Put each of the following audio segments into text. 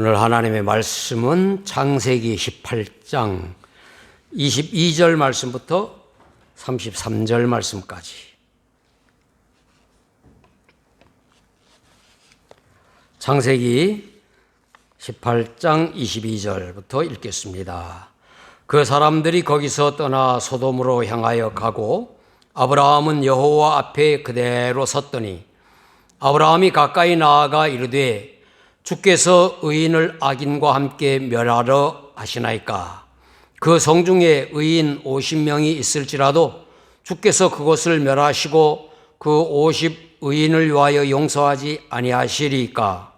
오늘 하나님의 말씀은 창세기 18장 22절 말씀부터 33절 말씀까지 창세기 18장 22절부터 읽겠습니다. 그 사람들이 거기서 떠나 소돔으로 향하여 가고 아브라함은 여호와 앞에 그대로 섰더니 아브라함이 가까이 나아가 이르되 주께서 의인을 악인과 함께 멸하러 하시나이까? 그 성중에 의인 50명이 있을지라도 주께서 그것을 멸하시고 그 50 의인을 위하여 용서하지 아니하시리까?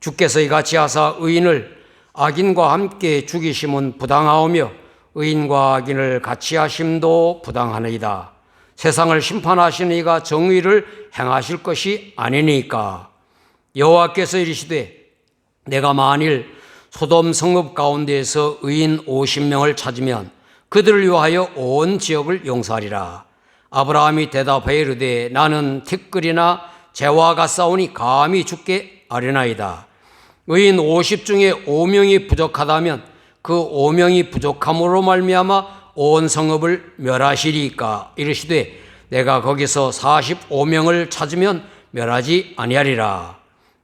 주께서 이같이 하사 의인을 악인과 함께 죽이심은 부당하오며 의인과 악인을 같이 하심도 부당하니이다. 세상을 심판하시는 이가 정의를 행하실 것이 아니니까? 여호와께서 이르시되 내가 만일 소돔 성읍 가운데에서 의인 50명을 찾으면 그들을 위하여 온 지역을 용서하리라. 아브라함이 대답하여 이르되 나는 티끌이나 재와 같사오니 감히 죽게 아뢰나이다. 의인 50 중에 5명이 부족하다면 그 5명이 부족함으로 말미암아 온 성읍을 멸하시리까 이르시되 내가 거기서 45명을 찾으면 멸하지 아니하리라.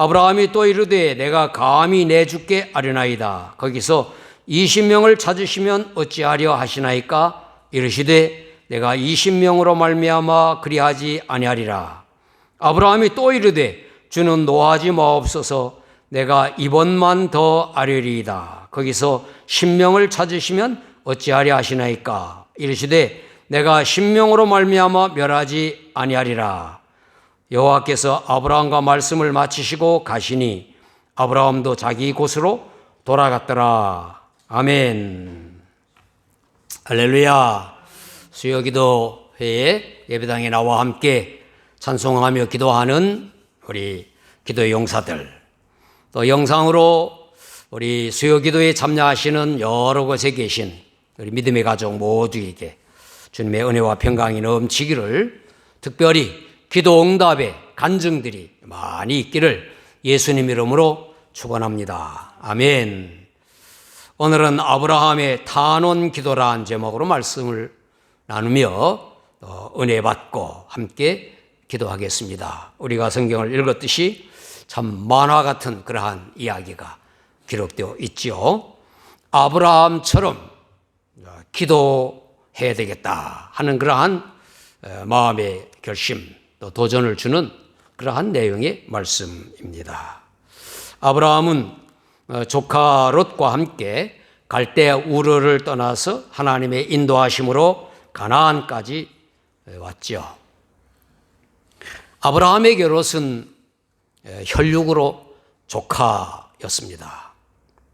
아브라함이 또 이르되 내가 감히 내 주께 아뢰나이다. 거기서 20명을 찾으시면 어찌하려 하시나이까 이르시되 내가 20명으로 말미암아 그리하지 아니하리라. 아브라함이 또 이르되 주는 노하지 마옵소서 내가 이번만 더 아뢰리이다. 거기서 10명을 찾으시면 어찌하려 하시나이까 이르시되 내가 10명으로 말미암아 멸하지 아니하리라. 여호와께서 아브라함과 말씀을 마치시고 가시니 아브라함도 자기 곳으로 돌아갔더라. 아멘. 할렐루야. 수요기도 회에 예배당에 나와 함께 찬송하며 기도하는 우리 기도의 용사들 또 영상으로 우리 수요기도에 참여하시는 여러 곳에 계신 우리 믿음의 가족 모두에게 주님의 은혜와 평강이 넘치기를 특별히 기도 응답의 간증들이 많이 있기를 예수님 이름으로 축원합니다. 아멘. 오늘은 아브라함의 탄원 기도라는 제목으로 말씀을 나누며 은혜 받고 함께 기도하겠습니다. 우리가 성경을 읽었듯이 참 만화 같은 그러한 이야기가 기록되어 있지요. 아브라함처럼 기도해야 되겠다 하는 그러한 마음의 결심 또 도전을 주는 그러한 내용의 말씀입니다. 아브라함은 조카 롯과 함께 갈대 우르를 떠나서 하나님의 인도하심으로 가나안까지 왔죠. 아브라함에게 롯은 혈육으로 조카였습니다.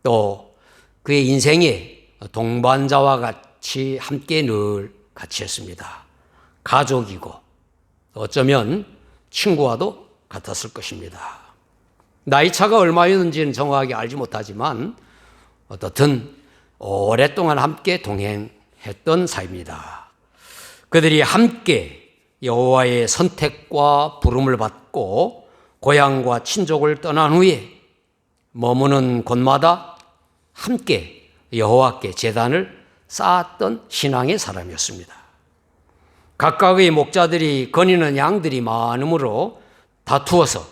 또 그의 인생에 동반자와 같이 함께 늘 같이 했습니다. 가족이고 어쩌면 친구와도 같았을 것입니다. 나이 차가 얼마였는지는 정확하게 알지 못하지만 어떻든 오랫동안 함께 동행했던 사이입니다. 그들이 함께 여호와의 선택과 부름을 받고 고향과 친족을 떠난 후에 머무는 곳마다 함께 여호와께 제단을 쌓았던 신앙의 사람이었습니다. 각각의 목자들이 거니는 양들이 많으므로 다투어서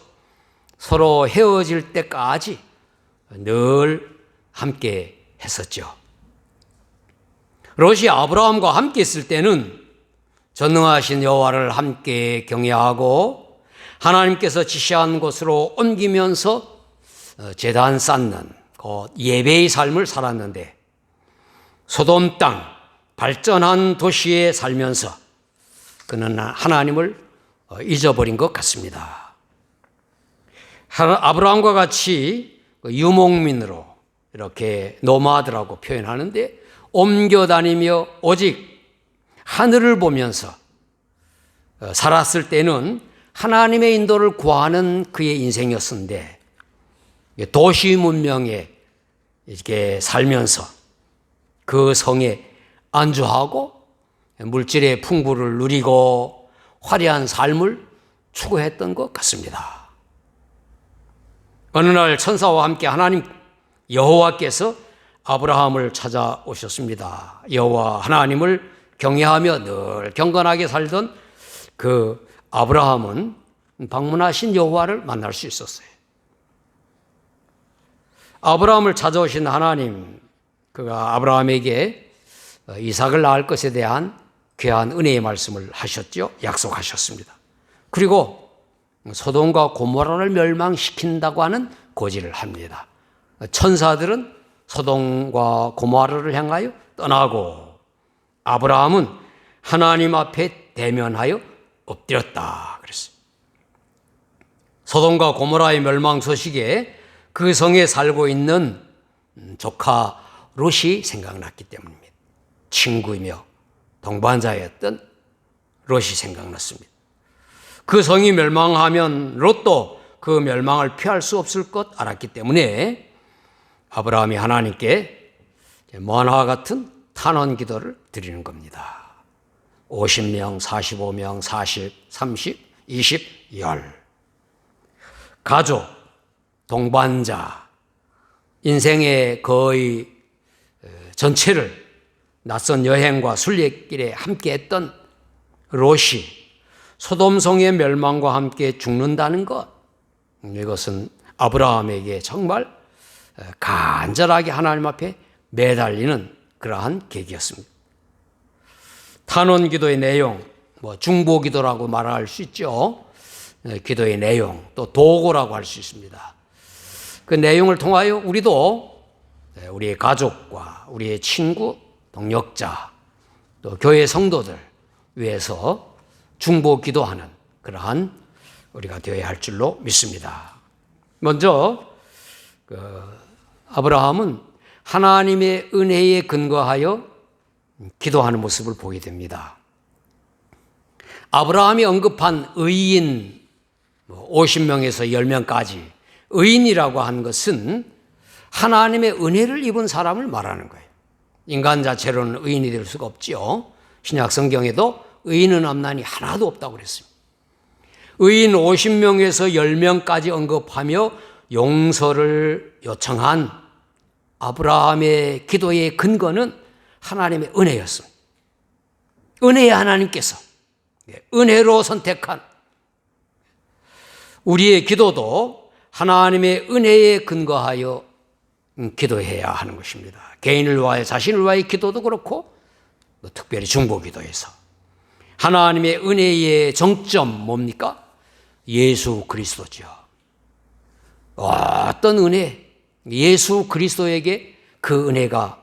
서로 헤어질 때까지 늘 함께 했었죠. 롯이 아브라함과 함께 있을 때는 전능하신 여호와를 함께 경외하고 하나님께서 지시한 곳으로 옮기면서 재단 쌓는 그 예배의 삶을 살았는데 소돔 땅 발전한 도시에 살면서 그는 하나님을 잊어버린 것 같습니다. 아브라함과 같이 유목민으로 이렇게 노마드라고 표현하는데 옮겨 다니며 오직 하늘을 보면서 어, 살았을 때는 하나님의 인도를 구하는 그의 인생이었는데 도시 문명에 이렇게 살면서 그 성에 안주하고 물질의 풍부를 누리고 화려한 삶을 추구했던 것 같습니다. 어느 날 천사와 함께 하나님 여호와께서 아브라함을 찾아오셨습니다. 여호와 하나님을 경외하며 늘 경건하게 살던 그 아브라함은 방문하신 여호와를 만날 수 있었어요. 아브라함을 찾아오신 하나님, 그가 아브라함에게 이삭을 낳을 것에 대한 귀한 은혜의 말씀을 하셨죠. 약속하셨습니다. 그리고 소돔과 고모라를 멸망시킨다고 하는 고지를 합니다. 천사들은 소돔과 고모라를 향하여 떠나고 아브라함은 하나님 앞에 대면하여 엎드렸다 그랬어요. 소돔과 고모라의 멸망 소식에 그 성에 살고 있는 조카 롯이 생각났기 때문입니다. 친구이며 동반자였던 롯이 생각났습니다. 그 성이 멸망하면 롯도 그 멸망을 피할 수 없을 것 알았기 때문에 아브라함이 하나님께 만화 같은 탄원 기도를 드리는 겁니다. 50명, 45명, 40, 30, 20, 10. 가족, 동반자, 인생의 거의 전체를 낯선 여행과 순례길에 함께 했던 롯이 소돔성의 멸망과 함께 죽는다는 것, 이것은 아브라함에게 정말 간절하게 하나님 앞에 매달리는 그러한 계기였습니다. 탄원 기도의 내용, 뭐 중보 기도라고 말할 수 있죠. 기도의 내용, 또 도고라고 할 수 있습니다. 그 내용을 통하여 우리도 우리의 가족과 우리의 친구, 동역자, 또 교회 성도들 위해서 중보 기도하는 그러한 우리가 되어야 할 줄로 믿습니다. 먼저 그 아브라함은 하나님의 은혜에 근거하여 기도하는 모습을 보게 됩니다. 아브라함이 언급한 의인 50명에서 뭐 10명까지 의인이라고 한 것은 하나님의 은혜를 입은 사람을 말하는 거예요. 인간 자체로는 의인이 될 수가 없지요. 신약 성경에도 의인은 없나니 하나도 없다고 그랬습니다. 의인 50명에서 10명까지 언급하며 용서를 요청한 아브라함의 기도의 근거는 하나님의 은혜였습니다. 은혜의 하나님께서 예, 은혜로 선택한 우리의 기도도 하나님의 은혜에 근거하여 음, 기도해야 하는 것입니다. 개인을 위하여 자신을 위하여 기도도 그렇고 특별히 중보 기도에서 하나님의 은혜의 정점 뭡니까? 예수 그리스도죠. 어떤 은혜? 예수 그리스도에게 그 은혜가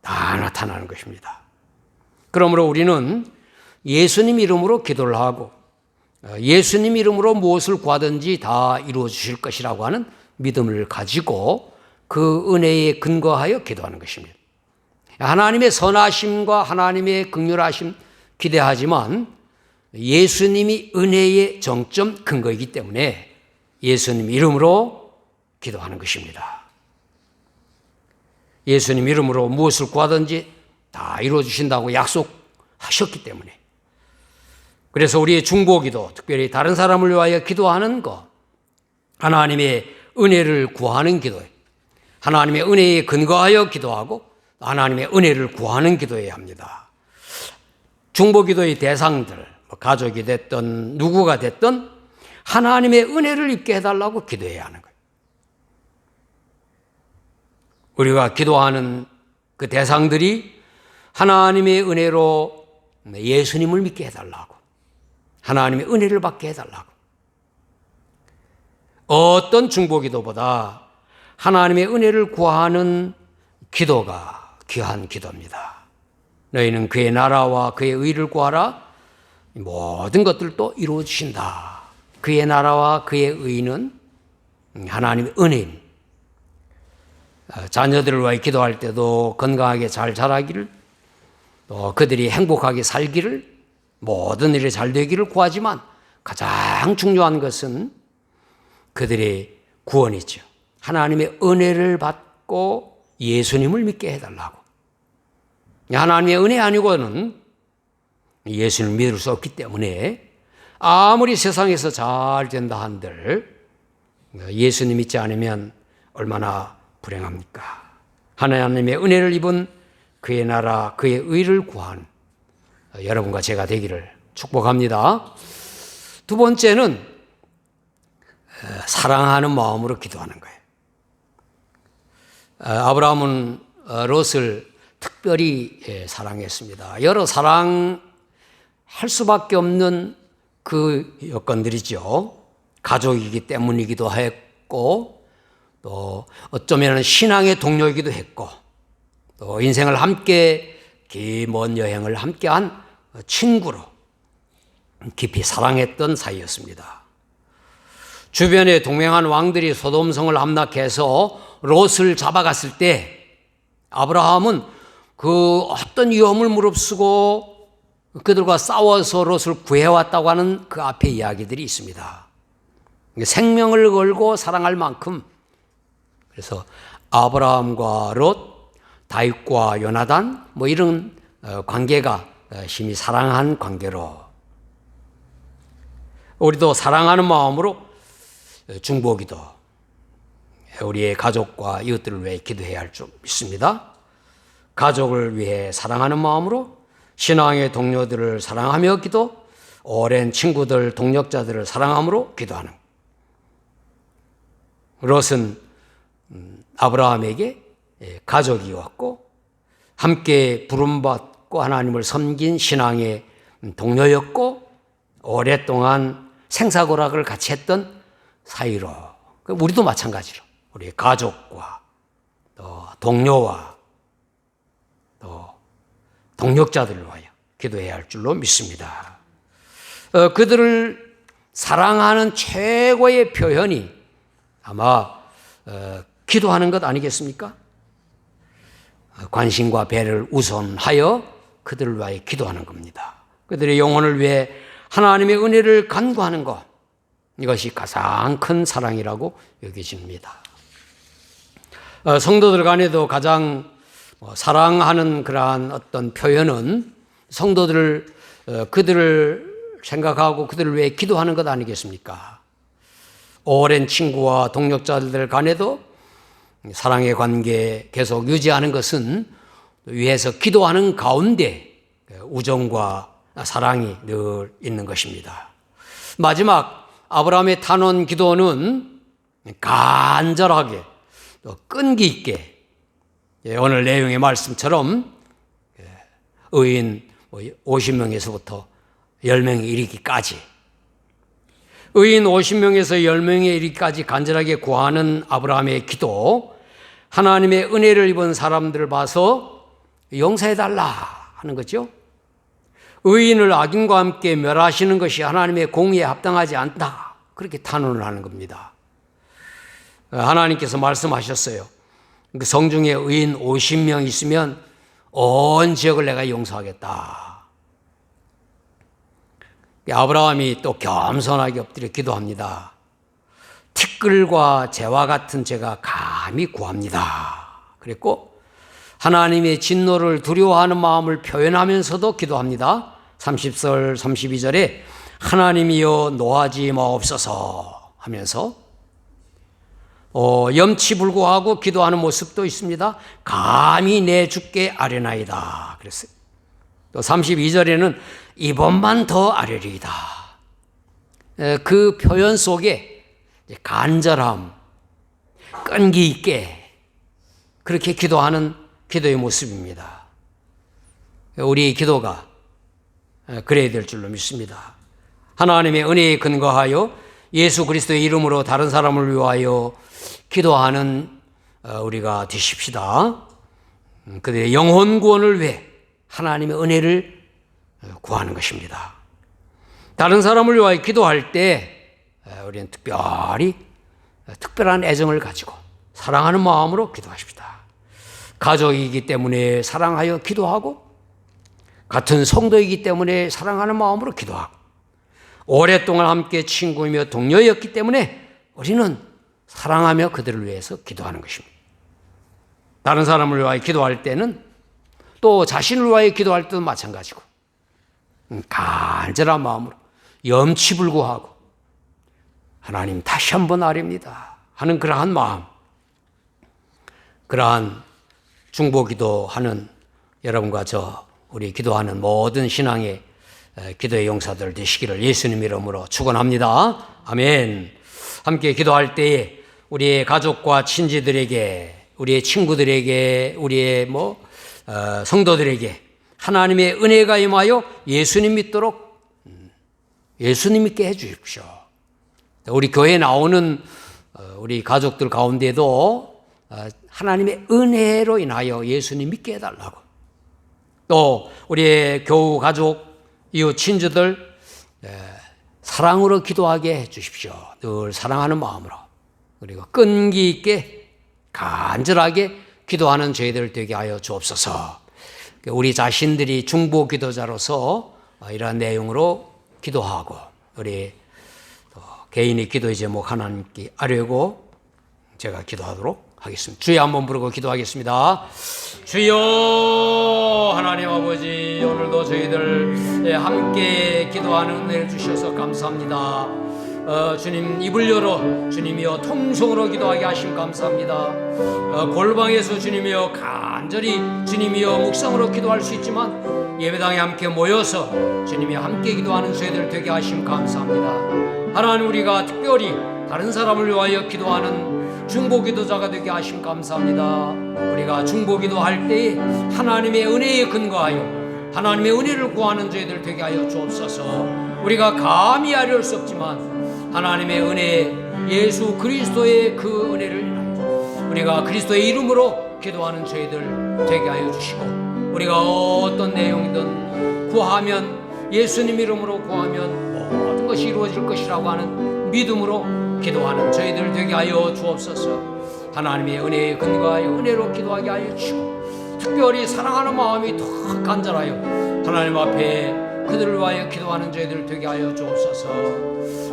다 나타나는 것입니다. 그러므로 우리는 예수님 이름으로 기도를 하고 예수님 이름으로 무엇을 구하든지 다 이루어 주실 것이라고 하는 믿음을 가지고 그 은혜에 근거하여 기도하는 것입니다. 하나님의 선하심과 하나님의 극률하심 기대하지만 예수님이 은혜의 정점 근거이기 때문에 예수님 이름으로 기도하는 것입니다. 예수님 이름으로 무엇을 구하든지 다 이루어 주신다고 약속하셨기 때문에 그래서 우리의 중보기도 특별히 다른 사람을 위하여 기도하는 것 하나님의 은혜를 구하는 기도에 하나님의 은혜에 근거하여 기도하고 하나님의 은혜를 구하는 기도해야 합니다. 중보 기도의 대상들 뭐 가족이 됐든 누구가 됐든 하나님의 은혜를 입게 해달라고 기도해야 하는 거예요. 우리가 기도하는 그 대상들이 하나님의 은혜로 예수님을 믿게 해달라고. 하나님의 은혜를 받게 해달라고. 어떤 중보 기도보다 하나님의 은혜를 구하는 기도가 귀한 기도입니다. 너희는 그의 나라와 그의 의를 구하라. 모든 것들도 이루어 주신다. 그의 나라와 그의 의는 하나님의 은혜입니다. 어, 자녀들을 위해 기도할 때도 건강하게 잘 자라기를 또 그들이 행복하게 살기를 모든 일이 잘 되기를 구하지만 가장 중요한 것은 그들의 구원이죠. 하나님의 은혜를 받고 예수님을 믿게 해달라고. 하나님의 은혜 아니고는 예수님을 믿을 수 없기 때문에 아무리 세상에서 잘 된다 한들 예수님 믿지 않으면 얼마나 불행합니까? 하나님의 은혜를 입은 그의 나라, 그의 의를 구한 여러분과 제가 되기를 축복합니다. 두 번째는 사랑하는 마음으로 기도하는 거예요. 아브라함은 롯을 특별히 사랑했습니다. 여러 사랑할 수밖에 없는 그 여건들이죠. 가족이기 때문이기도 했고, 또 어쩌면 신앙의 동료이기도 했고, 또 인생을 함께 긴먼 여행을 함께한 친구로 깊이 사랑했던 사이였습니다. 주변에 동맹한 왕들이 소돔성을 함락해서 롯을 잡아갔을 때 아브라함은 그 어떤 위험을 무릅쓰고 그들과 싸워서 롯을 구해왔다고 하는 그 앞에 이야기들이 있습니다. 생명을 걸고 사랑할 만큼 그래서 아브라함과 롯, 다윗과 요나단 뭐 이런 어, 관계가 심히 사랑한 관계로 우리도 사랑하는 마음으로 중보기도 우리의 가족과 이웃들을 위해 기도해야 할 줄 믿습니다. 가족을 위해 사랑하는 마음으로 신앙의 동료들을 사랑하며 기도, 오랜 친구들, 동력자들을 사랑함으로 기도하는. 롯은 음, 아브라함에게 예, 가족이었고 함께 부름받고 하나님을 섬긴 신앙의 동료였고 오랫동안 생사고락을 같이 했던 사이로 그 우리도 마찬가지로 우리 가족과 또 동료와 또 동력자들을 위하여 기도해야 할 줄로 믿습니다. 어, 그들을 사랑하는 최고의 표현이 아마 어, 기도하는 것 아니겠습니까? 어, 관심과 배를 우선하여 그들을 위하여 기도하는 겁니다. 그들의 영혼을 위해 하나님의 은혜를 간구하는 것 이것이 가장 큰 사랑이라고 여겨집니다. 어, 성도들 간에도 가장 뭐 사랑하는 그러한 어떤 표현은 성도들을 어, 그들을 생각하고 그들을 위해 기도하는 것 아니겠습니까? 오랜 친구와 동력자들 간에도 사랑의 관계 계속 유지하는 것은 위에서 기도하는 가운데 우정과 사랑이 늘 있는 것입니다. 마지막 아브라함의 탄원 기도는 간절하게 또 끈기 있게 예, 오늘 내용의 말씀처럼 예, 의인 50명에서부터 뭐 10명에 이르기까지 의인 50명에서 10명에 이르기까지 간절하게 구하는 아브라함의 기도 하나님의 은혜를 입은 사람들을 봐서 용서해달라 하는 거죠. 의인을 악인과 함께 멸하시는 것이 하나님의 공의에 합당하지 않다. 그렇게 탄원을 하는 겁니다. 하나님께서 말씀하셨어요. 그 성중에 의인 50명 있으면 온 지역을 내가 용서하겠다. 아브라함이 또 겸손하게 엎드려 기도합니다. 티끌과 재와 같은 제가 감히 구합니다. 그랬고 하나님의 진노를 두려워하는 마음을 표현하면서도 기도합니다. 30절 32절에 하나님이여 노하지 마옵소서 하면서 어, 염치불구하고 기도하는 모습도 있습니다. 감히 내 죽게 아뢰나이다. 그랬어요. 또 32절에는 이번만 더 아뢰리이다. 그 표현 속에 간절함, 끈기 있게 그렇게 기도하는 기도의 모습입니다. 우리 기도가 그래야 될 줄로 믿습니다. 하나님의 은혜에 근거하여 예수 그리스도의 이름으로 다른 사람을 위하여 기도하는 어, 우리가 되십시다. 음, 그들의 영혼 구원을 위해 하나님의 은혜를 어, 구하는 것입니다. 다른 사람을 위하여 기도할 때 어, 우리는 특별히 특별한 애정을 가지고 사랑하는 마음으로 기도하십시다. 가족이기 때문에 사랑하여 기도하고 같은 성도이기 때문에 사랑하는 마음으로 기도하고 오랫동안 함께 친구이며 동료였기 때문에 우리는 사랑하며 그들을 위해서 기도하는 것입니다. 다른 사람을 위하여 기도할 때는 또 자신을 위하여 기도할 때도 마찬가지고 음, 간절한 마음으로 염치불구하고 하나님 다시 한번 아립니다 하는 그러한 마음 그러한 중보기도 하는 여러분과 저 우리 기도하는 모든 신앙의 기도의 용사들 되시기를 예수님 이름으로 축원합니다. 아멘. 함께 기도할 때에 우리의 가족과 친지들에게, 우리의 친구들에게, 우리의 뭐 어, 성도들에게 하나님의 은혜가 임하여 예수님 믿도록 음, 예수님 믿게 해 주십시오. 우리 교회에 나오는 어, 우리 가족들 가운데도 어, 하나님의 은혜로 인하여 예수님 믿게 해달라고. 또 우리의 교우 가족, 이웃 친구들 사랑으로 기도하게 해 주십시오. 늘 사랑하는 마음으로 그리고 끈기 있게 간절하게 기도하는 저희들 되게 하여 주옵소서. 우리 자신들이 중보 기도자로서 이러한 내용으로 기도하고 우리 개인의 기도의 제목 하나님께 아뢰고 제가 기도하도록 하겠습니다. 주여 한번 부르고 기도하겠습니다. 주여 하나님 아버지 오늘도 저희들 함께 기도하는 은혜를 주셔서 감사합니다. 어, 주님 입을 열어 주님이여 통성으로 기도하게 하심 감사합니다. 어, 골방에서 주님이여 간절히 주님이여 묵상으로 기도할 수 있지만 예배당에 함께 모여서 주님이 함께 기도하는 저희들 되게 하심 감사합니다. 하나님 우리가 특별히 다른 사람을 위하여 기도하는 중보기도자가 되게 하심 감사합니다. 우리가 중보기도할 때 하나님의 은혜에 근거하여 하나님의 은혜를 구하는 저희들 되게 하여 주옵소서. 우리가 감히 아뢰올 수 없지만 하나님의 은혜, 예수 그리스도의 그 은혜를 우리가 그리스도의 이름으로 기도하는 저희들 되게 하여 주시고 우리가 어떤 내용이든 구하면 예수님 이름으로 구하면 모든 것이 이루어질 것이라고 하는 믿음으로 기도하는 저희들 되게 하여 주옵소서. 하나님의 은혜에 근거하여 은혜로 기도하게 하여 주시고 특별히 사랑하는 마음이 더 간절하여 하나님 앞에 그들을 위하여 기도하는 저희들 되게 하여 주옵소서.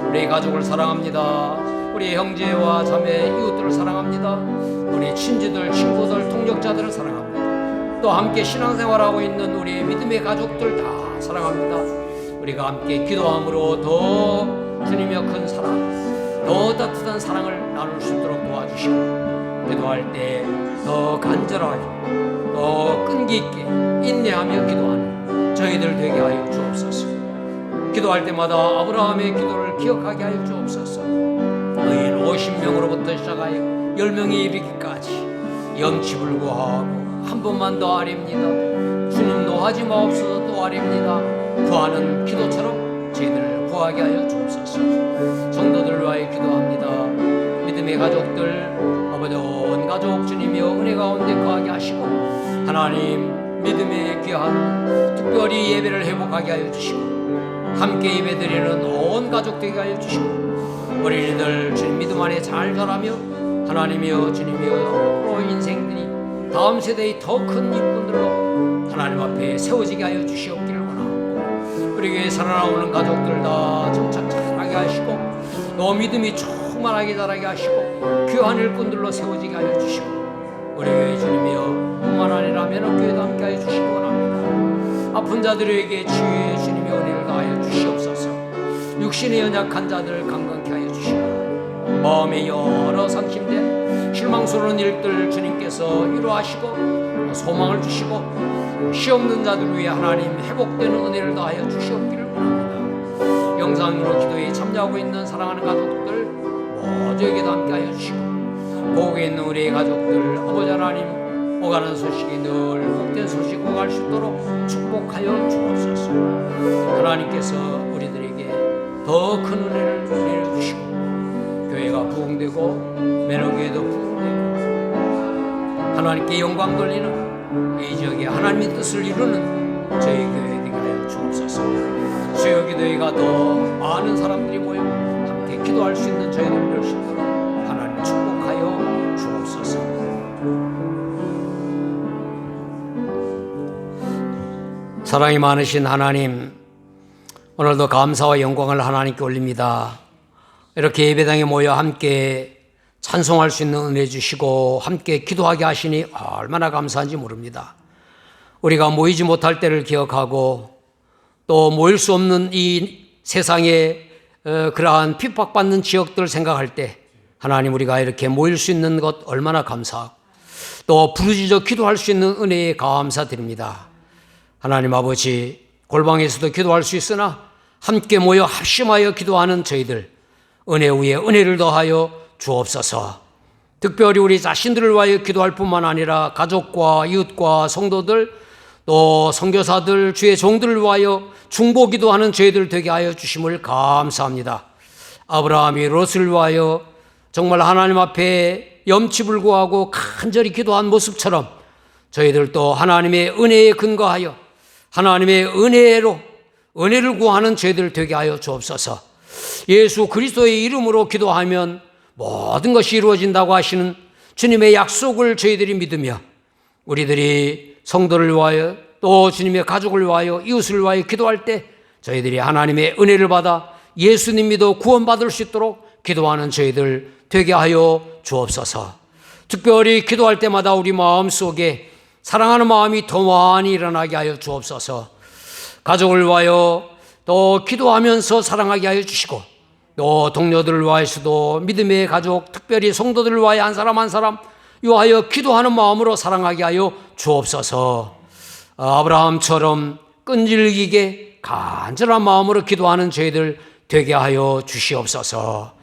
우리 가족을 사랑합니다. 우리 형제와 자매 이웃들을 사랑합니다. 우리 친지들, 친구들, 동력자들을 사랑합니다. 또 함께 신앙생활하고 있는 우리 믿음의 가족들 다 사랑합니다. 우리가 함께 기도함으로 더 주님의 큰 사랑, 더 따뜻한 사랑을 나눌 수 있도록 도와주시고 기도할 때 더 간절하게 더 끈기 있게 인내하며 기도하는 저희들 되게 하여 주옵소서. 기도할 때마다 아브라함의 기도를 기억하게 하여 주옵소서. 의인 50명으로부터 시작하여 10명이 이르기까지 염치 불구하고 한 번만 더 아립니다. 주님 노하지 마옵소서 또 아립니다. 구하는 기도처럼 저희들 을 구하게 하여 주옵소서. 위하여 기도합니다. 믿음의 가족들 아버지 온 가족 주님이여 은혜 가운데 거하게 하시고 하나님 믿음의 귀한 특별히 예배를 회복하게 하여 주시고 함께 예배드리는 온 가족 되게 하여 주시고 어린이들 주님 믿음 안에 잘 자라며 하나님이여 주님이여 앞으로 인생들이 다음 세대의 더 큰 일꾼들로 하나님 앞에 세워지게 하여 원하고 우리에게 살아나오는 가족들 다 정착 잘하게 하시고 너 믿음이 충만하게 자라게 하시고 귀한 일꾼들로 세워지게 하여 주시고 우리 교회 주님이여 뿐만 아니라 매너교회도 함께 하여 주시기 원합니다. 아픈 자들에게 치유의 주님의 은혜를 다하여 주시옵소서. 육신의 연약한 자들 강건케 하여 주시고 마음의 여러 상심된 실망스러운 일들 주님께서 위로하시고 소망을 주시고 시 없는 자들 위해 하나님 회복되는 은혜를 다하여 주시옵기를 원합니다. 영상으로 기도에 참여하고 있는 사랑하는 가족들 모두에게도 함께하여 주시고 보국에 있는 우리의 가족들 아버지 하나님 오가는 소식이 늘 복된 소식 오갈 수 있도록 축복하여 주옵소서. 하나님께서 우리들에게 더 큰 은혜를 주시고 교회가 부흥되고 매너교회도 부흥되고 하나님께 영광 돌리는 이 지역에 하나님의 뜻을 이루는 저희 교회 되게 하여 주옵소서 수요 기도회가 더 많은 사람들이 모여 함께 기도할 수 있는 저희들 별심으로 하나님 축복하여 주옵소서 사랑이 많으신 하나님 오늘도 감사와 영광을 하나님께 올립니다. 이렇게 예배당에 모여 함께 찬송할 수 있는 은혜 주시고 함께 기도하게 하시니 얼마나 감사한지 모릅니다. 우리가 모이지 못할 때를 기억하고 또 모일 수 없는 이 세상에 어, 그러한 핍박받는 지역들 생각할 때 하나님 우리가 이렇게 모일 수 있는 것 얼마나 감사하고 또 부르짖어 기도할 수 있는 은혜에 감사드립니다. 하나님 아버지 골방에서도 기도할 수 있으나 함께 모여 합심하여 기도하는 저희들 은혜 위에 은혜를 더하여 주옵소서. 특별히 우리 자신들을 위하여 기도할 뿐만 아니라 가족과 이웃과 성도들 또 선교사들 주의 종들을 위하여 중보 기도하는 저희들 되게 하여 주심을 감사합니다. 아브라함이 롯을 위하여 정말 하나님 앞에 염치불구하고 간절히 기도한 모습처럼 저희들도 하나님의 은혜에 근거하여 하나님의 은혜로 은혜를 구하는 저희들 되게 하여 주옵소서. 예수 그리스도의 이름으로 기도하면 모든 것이 이루어진다고 하시는 주님의 약속을 저희들이 믿으며 우리들이 성도를 위하여 또 주님의 가족을 위하여 이웃을 위하여 기도할 때 저희들이 하나님의 은혜를 받아 예수님 믿어 구원받을 수 있도록 기도하는 저희들 되게 하여 주옵소서. 특별히 기도할 때마다 우리 마음 속에 사랑하는 마음이 더 많이 일어나게 하여 주옵소서. 가족을 위하여 또 기도하면서 사랑하게 하여 주시고 또 동료들을 위하여서도 믿음의 가족 특별히 성도들을 위하여 한 사람 한 사람 위하여 기도하는 마음으로 사랑하게 하여 주옵소서. 아브라함처럼 끈질기게 간절한 마음으로 기도하는 저희들 되게 하여 주시옵소서.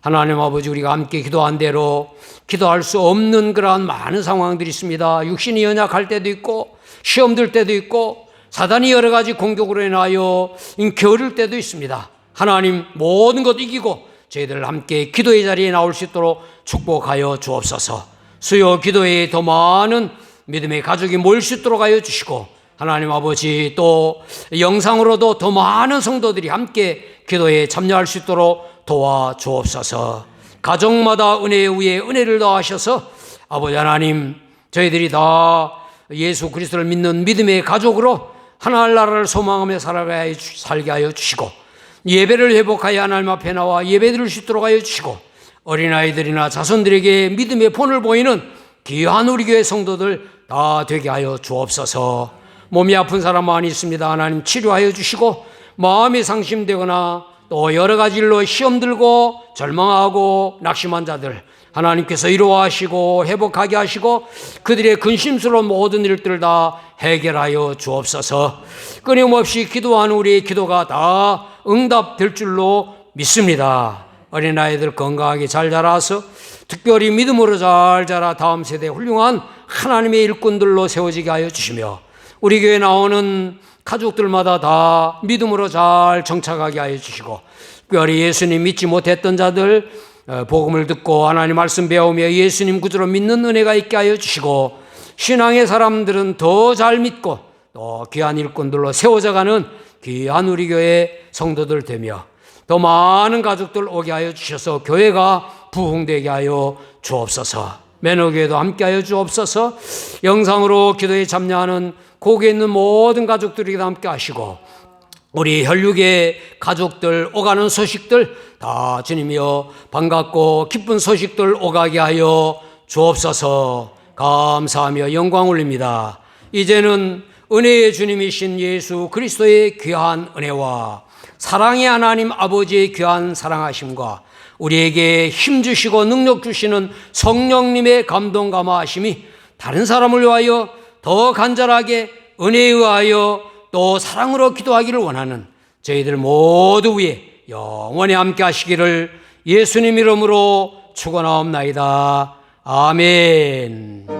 하나님 아버지 우리가 함께 기도한 대로 기도할 수 없는 그러한 많은 상황들이 있습니다. 육신이 연약할 때도 있고 시험 들 때도 있고 사단이 여러 가지 공격으로 인하여 겨를 때도 있습니다. 하나님 모든 것 이기고 저희들 함께 기도의 자리에 나올 수 있도록 축복하여 주옵소서. 수요 기도에 더 많은 믿음의 가족이 모일 수 있도록 하여 주시고 하나님 아버지 또 영상으로도 더 많은 성도들이 함께 기도에 참여할 수 있도록 도와 주옵소서. 가정마다 은혜 위에 은혜를 더하셔서 아버지 하나님 저희들이 다 예수 그리스도를 믿는 믿음의 가족으로 하나님 나라를 소망하며 살아가야 살게 하여 주시고 예배를 회복하여 하나님 앞에 나와 예배 드릴 수 있도록 하여 주시고 어린아이들이나 자손들에게 믿음의 본을 보이는 귀한 우리 교회 성도들 다 되게 하여 주옵소서 몸이 아픈 사람 많이 있습니다 하나님 치료하여 주시고 마음이 상심되거나 또 여러 가지 일로 시험 들고 절망하고 낙심한 자들 하나님께서 이루하시고 회복하게 하시고 그들의 근심스러운 모든 일들을 다 해결하여 주옵소서. 끊임없이 기도하는 우리의 기도가 다 응답될 줄로 믿습니다. 어린아이들 건강하게 잘 자라서 특별히 믿음으로 잘 자라 다음 세대 훌륭한 하나님의 일꾼들로 세워지게 하여 주시며 우리 교회 나오는 가족들마다 다 믿음으로 잘 정착하게 하여 주시고 특별히 예수님 믿지 못했던 자들 어, 복음을 듣고 하나님 말씀 배우며 예수님 구주로 믿는 은혜가 있게 하여 주시고 신앙의 사람들은 더 잘 믿고 또 귀한 일꾼들로 세워져가는 귀한 우리 교회 성도들 되며 더 많은 가족들 오게 하여 주셔서 교회가 부흥되게 하여 주옵소서. 매너교회도 함께 하여 주옵소서. 영상으로 기도에 참여하는 고개 있는 모든 가족들에게도 함께 하시고 우리 혈육의 가족들 오가는 소식들 다 주님이여 반갑고 기쁜 소식들 오가게 하여 주옵소서 감사하며 영광 올립니다. 이제는 은혜의 주님이신 예수 그리스도의 귀한 은혜와 사랑의 하나님 아버지의 귀한 사랑하심과 우리에게 힘 주시고 능력 주시는 성령님의 감동 감화하심이 다른 사람을 위하여 더 간절하게 은혜에 의하여 또 사랑으로 기도하기를 원하는 저희들 모두 위에 영원히 함께 하시기를 예수님 이름으로 축원하옵나이다. 아멘.